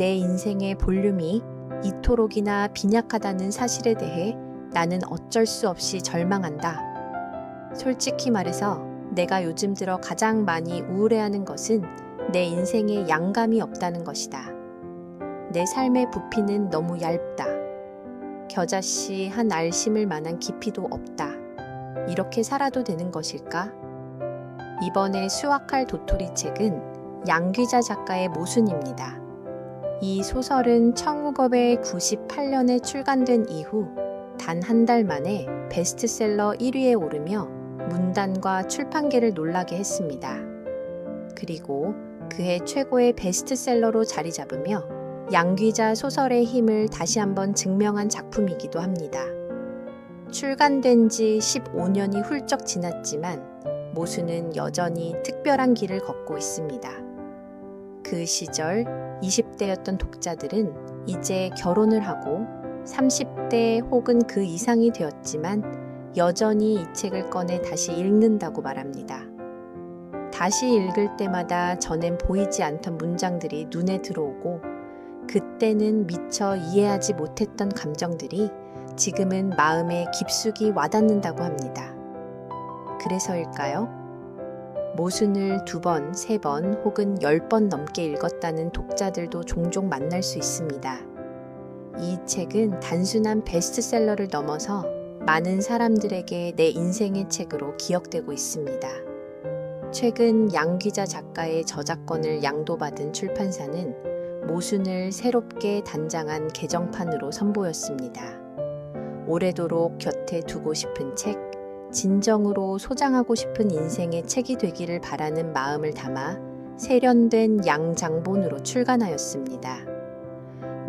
내 인생의 볼륨이 이토록이나 빈약하다는 사실에 대해 나는 어쩔 수 없이 절망한다. 솔직히 말해서 내가 요즘 들어 가장 많이 우울해하는 것은 내 인생에 양감이 없다는 것이다. 내 삶의 부피는 너무 얇다. 겨자씨 한 알 심을 만한 깊이도 없다. 이렇게 살아도 되는 것일까? 이번에 수확할 도토리 책은 양귀자 작가의 모순입니다. 이 소설은 1998년에 출간된 이후 단 한 달 만에 베스트셀러 1위에 오르며 문단과 출판계를 놀라게 했습니다. 그리고 그해 최고의 베스트셀러로 자리 잡으며 양귀자 소설의 힘을 다시 한번 증명한 작품이기도 합니다. 출간된 지 15년이 훌쩍 지났지만 모수는 여전히 특별한 길을 걷고 있습니다. 그 시절 20대였던 독자들은 이제 결혼을 하고 30대 혹은 그 이상이 되었지만 여전히 이 책을 꺼내 다시 읽는다고 말합니다. 다시 읽을 때마다 전엔 보이지 않던 문장들이 눈에 들어오고 그때는 미처 이해하지 못했던 감정들이 지금은 마음에 깊숙이 와닿는다고 합니다. 그래서일까요? 모순을 두 번, 세 번 혹은 열 번 넘게 읽었다는 독자들도 종종 만날 수 있습니다. 이 책은 단순한 베스트셀러를 넘어서 많은 사람들에게 내 인생의 책으로 기억되고 있습니다. 최근 양기자 작가의 저작권을 양도받은 출판사는 모순을 새롭게 단장한 개정판으로 선보였습니다. 오래도록 곁에 두고 싶은 책, 진정으로 소장하고 싶은 인생의 책이 되기를 바라는 마음을 담아 세련된 양장본으로 출간하였습니다.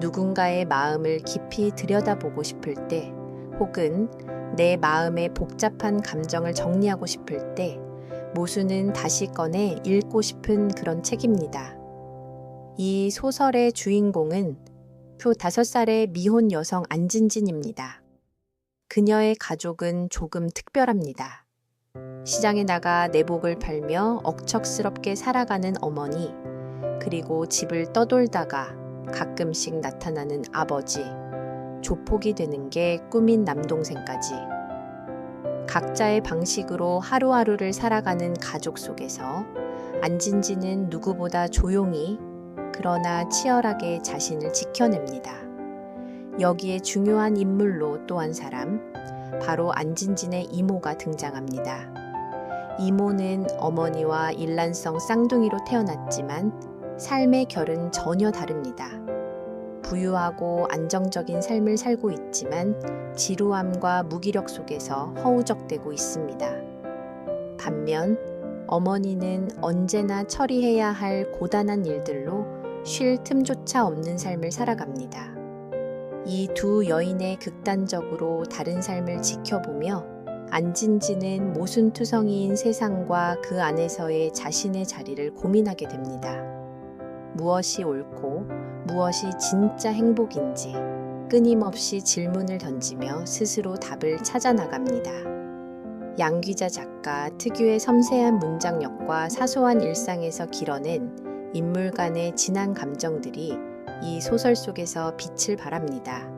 누군가의 마음을 깊이 들여다보고 싶을 때, 혹은 내 마음의 복잡한 감정을 정리하고 싶을 때, 모수는 다시 꺼내 읽고 싶은 그런 책입니다. 이 소설의 주인공은 표 5살의 미혼 여성 안진진입니다. 그녀의 가족은 조금 특별합니다. 시장에 나가 내복을 팔며 억척스럽게 살아가는 어머니, 그리고 집을 떠돌다가 가끔씩 나타나는 아버지, 조폭이 되는 게 꿈인 남동생까지. 각자의 방식으로 하루하루를 살아가는 가족 속에서 안진지는 누구보다 조용히 그러나 치열하게 자신을 지켜냅니다. 여기에 중요한 인물로 또 한 사람, 바로 안진진의 이모가 등장합니다. 이모는 어머니와 일란성 쌍둥이로 태어났지만 삶의 결은 전혀 다릅니다. 부유하고 안정적인 삶을 살고 있지만 지루함과 무기력 속에서 허우적대고 있습니다. 반면 어머니는 언제나 처리해야 할 고단한 일들로 쉴 틈조차 없는 삶을 살아갑니다. 이 두 여인의 극단적으로 다른 삶을 지켜보며 안진지는 모순투성이인 세상과 그 안에서의 자신의 자리를 고민하게 됩니다. 무엇이 옳고 무엇이 진짜 행복인지 끊임없이 질문을 던지며 스스로 답을 찾아 나갑니다. 양귀자 작가 특유의 섬세한 문장력과 사소한 일상에서 길어낸 인물 간의 진한 감정들이 이 소설 속에서 빛을 발합니다.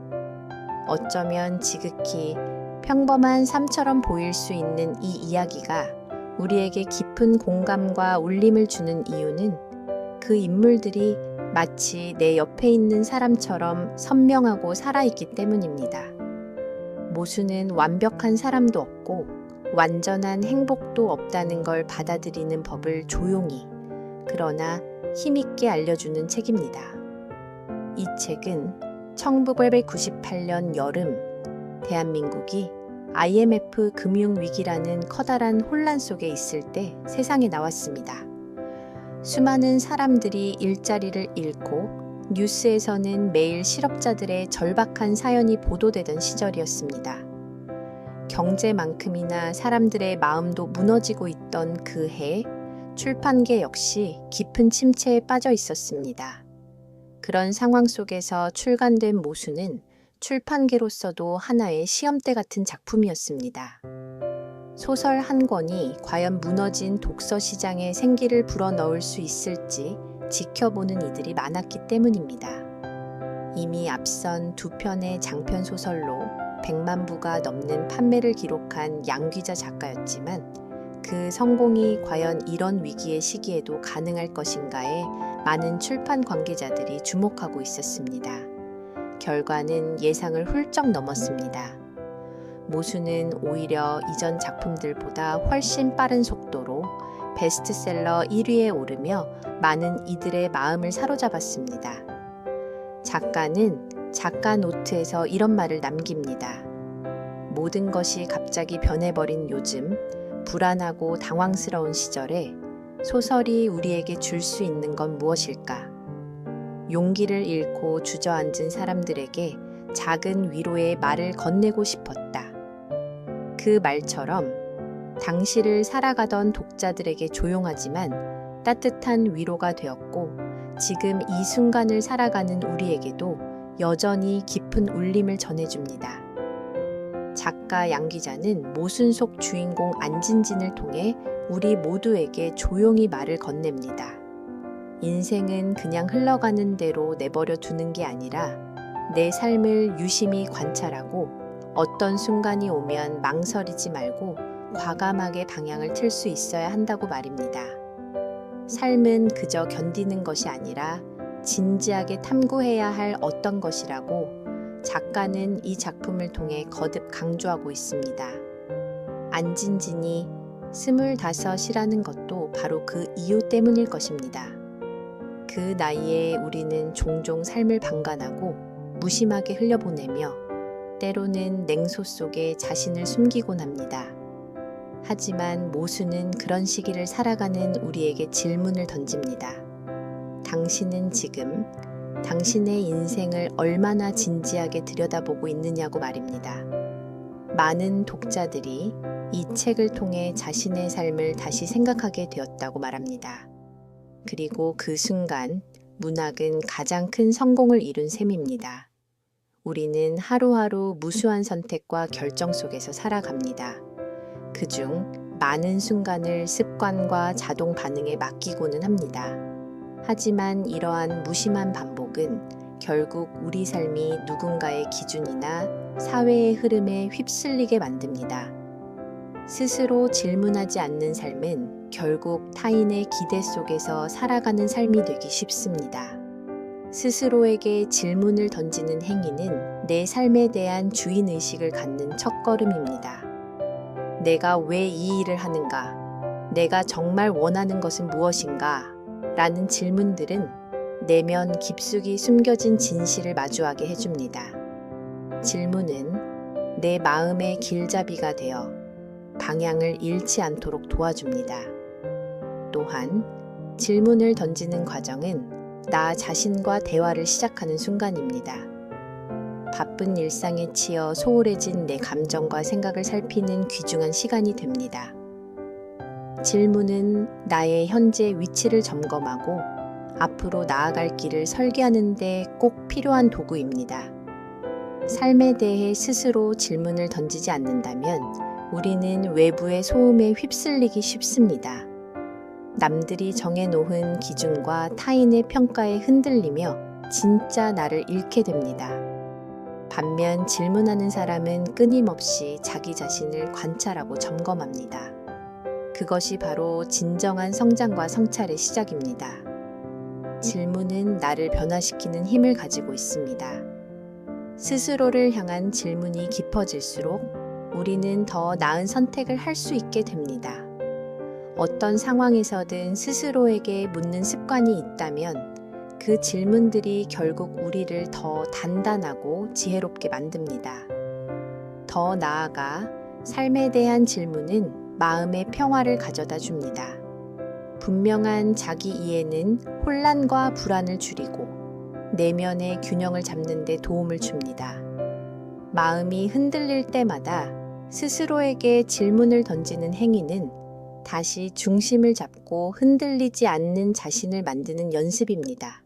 어쩌면 지극히 평범한 삶처럼 보일 수 있는 이 이야기가 우리에게 깊은 공감과 울림을 주는 이유는 그 인물들이 마치 내 옆에 있는 사람처럼 선명하고 살아있기 때문입니다. 모수는 완벽한 사람도 없고 완전한 행복도 없다는 걸 받아들이는 법을 조용히 그러나 힘있게 알려주는 책입니다. 이 책은 1998년 여름 대한민국이 IMF 금융위기라는 커다란 혼란 속에 있을 때 세상에 나왔습니다. 수많은 사람들이 일자리를 잃고 뉴스에서는 매일 실업자들의 절박한 사연이 보도되던 시절이었습니다. 경제만큼이나 사람들의 마음도 무너지고 있던 그 해, 출판계 역시 깊은 침체에 빠져 있었습니다. 그런 상황 속에서 출간된 모수는 출판계로서도 하나의 시험대 같은 작품이었습니다. 소설 한 권이 과연 무너진 독서 시장에 생기를 불어넣을 수 있을지 지켜보는 이들이 많았기 때문입니다. 이미 앞선 두 편의 장편 소설로 100만 부가 넘는 판매를 기록한 양귀자 작가였지만 그 성공이 과연 이런 위기의 시기에도 가능할 것인가에 많은 출판 관계자들이 주목하고 있었습니다. 결과는 예상을 훌쩍 넘었습니다. 모수는 오히려 이전 작품들보다 훨씬 빠른 속도로 베스트셀러 1위에 오르며 많은 이들의 마음을 사로잡았습니다. 작가는 작가 노트에서 이런 말을 남깁니다. 모든 것이 갑자기 변해버린 요즘, 불안하고 당황스러운 시절에 소설이 우리에게 줄 수 있는 건 무엇일까? 용기를 잃고 주저앉은 사람들에게 작은 위로의 말을 건네고 싶었다. 그 말처럼 당시를 살아가던 독자들에게 조용하지만 따뜻한 위로가 되었고 지금 이 순간을 살아가는 우리에게도 여전히 깊은 울림을 전해줍니다. 작가 양 기자는 모순 속 주인공 안진진을 통해 우리 모두에게 조용히 말을 건넵니다. 인생은 그냥 흘러가는 대로 내버려 두는 게 아니라 내 삶을 유심히 관찰하고 어떤 순간이 오면 망설이지 말고 과감하게 방향을 틀 수 있어야 한다고 말입니다. 삶은 그저 견디는 것이 아니라 진지하게 탐구해야 할 어떤 것이라고 작가는 이 작품을 통해 거듭 강조하고 있습니다. 안진진이 스물다섯이라는 것도 바로 그 이유 때문일 것입니다. 그 나이에 우리는 종종 삶을 방관하고 무심하게 흘려보내며 때로는 냉소 속에 자신을 숨기곤 합니다. 하지만 모수는 그런 시기를 살아가는 우리에게 질문을 던집니다. 당신은 지금 당신의 인생을 얼마나 진지하게 들여다보고 있느냐고 말입니다. 많은 독자들이 이 책을 통해 자신의 삶을 다시 생각하게 되었다고 말합니다. 그리고 그 순간 문학은 가장 큰 성공을 이룬 셈입니다. 우리는 하루하루 무수한 선택과 결정 속에서 살아갑니다. 그중 많은 순간을 습관과 자동 반응에 맡기고는 합니다. 하지만 이러한 무심한 반복은 결국 우리 삶이 누군가의 기준이나 사회의 흐름에 휩쓸리게 만듭니다. 스스로 질문하지 않는 삶은 결국 타인의 기대 속에서 살아가는 삶이 되기 쉽습니다. 스스로에게 질문을 던지는 행위는 내 삶에 대한 주인의식을 갖는 첫걸음입니다. 내가 왜 이 일을 하는가? 내가 정말 원하는 것은 무엇인가? 라는 질문들은 내면 깊숙이 숨겨진 진실을 마주하게 해줍니다. 질문은 내 마음의 길잡이가 되어 방향을 잃지 않도록 도와줍니다. 또한 질문을 던지는 과정은 나 자신과 대화를 시작하는 순간입니다. 바쁜 일상에 치여 소홀해진 내 감정과 생각을 살피는 귀중한 시간이 됩니다. 질문은 나의 현재 위치를 점검하고 앞으로 나아갈 길을 설계하는 데 꼭 필요한 도구입니다. 삶에 대해 스스로 질문을 던지지 않는다면 우리는 외부의 소음에 휩쓸리기 쉽습니다. 남들이 정해놓은 기준과 타인의 평가에 흔들리며 진짜 나를 잃게 됩니다. 반면 질문하는 사람은 끊임없이 자기 자신을 관찰하고 점검합니다. 그것이 바로 진정한 성장과 성찰의 시작입니다. 질문은 나를 변화시키는 힘을 가지고 있습니다. 스스로를 향한 질문이 깊어질수록 우리는 더 나은 선택을 할 수 있게 됩니다. 어떤 상황에서든 스스로에게 묻는 습관이 있다면 그 질문들이 결국 우리를 더 단단하고 지혜롭게 만듭니다. 더 나아가 삶에 대한 질문은 마음의 평화를 가져다 줍니다. 분명한 자기 이해는 혼란과 불안을 줄이고 내면의 균형을 잡는 데 도움을 줍니다. 마음이 흔들릴 때마다 스스로에게 질문을 던지는 행위는 다시 중심을 잡고 흔들리지 않는 자신을 만드는 연습입니다.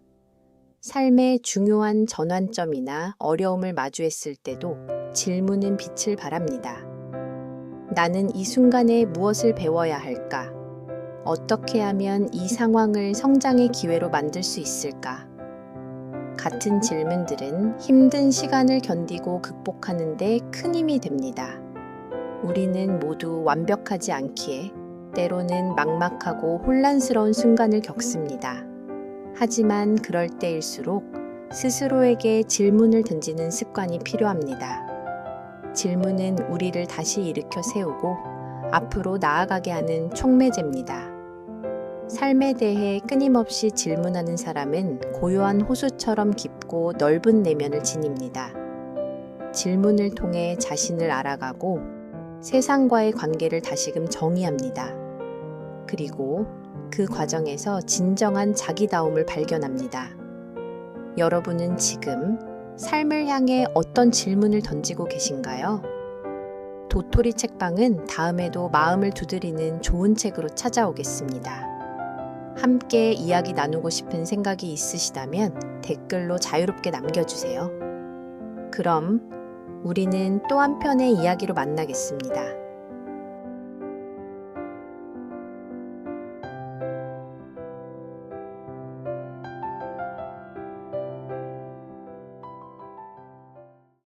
삶의 중요한 전환점이나 어려움을 마주했을 때도 질문은 빛을 발합니다. 나는 이 순간에 무엇을 배워야 할까? 어떻게 하면 이 상황을 성장의 기회로 만들 수 있을까? 같은 질문들은 힘든 시간을 견디고 극복하는데 큰 힘이 됩니다. 우리는 모두 완벽하지 않기에 때로는 막막하고 혼란스러운 순간을 겪습니다. 하지만 그럴 때일수록 스스로에게 질문을 던지는 습관이 필요합니다. 질문은 우리를 다시 일으켜 세우고 앞으로 나아가게 하는 촉매제입니다. 삶에 대해 끊임없이 질문하는 사람은 고요한 호수처럼 깊고 넓은 내면을 지닙니다. 질문을 통해 자신을 알아가고 세상과의 관계를 다시금 정의합니다. 그리고 그 과정에서 진정한 자기다움을 발견합니다. 여러분은 지금 삶을 향해 어떤 질문을 던지고 계신가요? 도토리 책방은 다음에도 마음을 두드리는 좋은 책으로 찾아오겠습니다. 함께 이야기 나누고 싶은 생각이 있으시다면 댓글로 자유롭게 남겨주세요. 그럼 우리는 또 한편의 이야기로 만나겠습니다.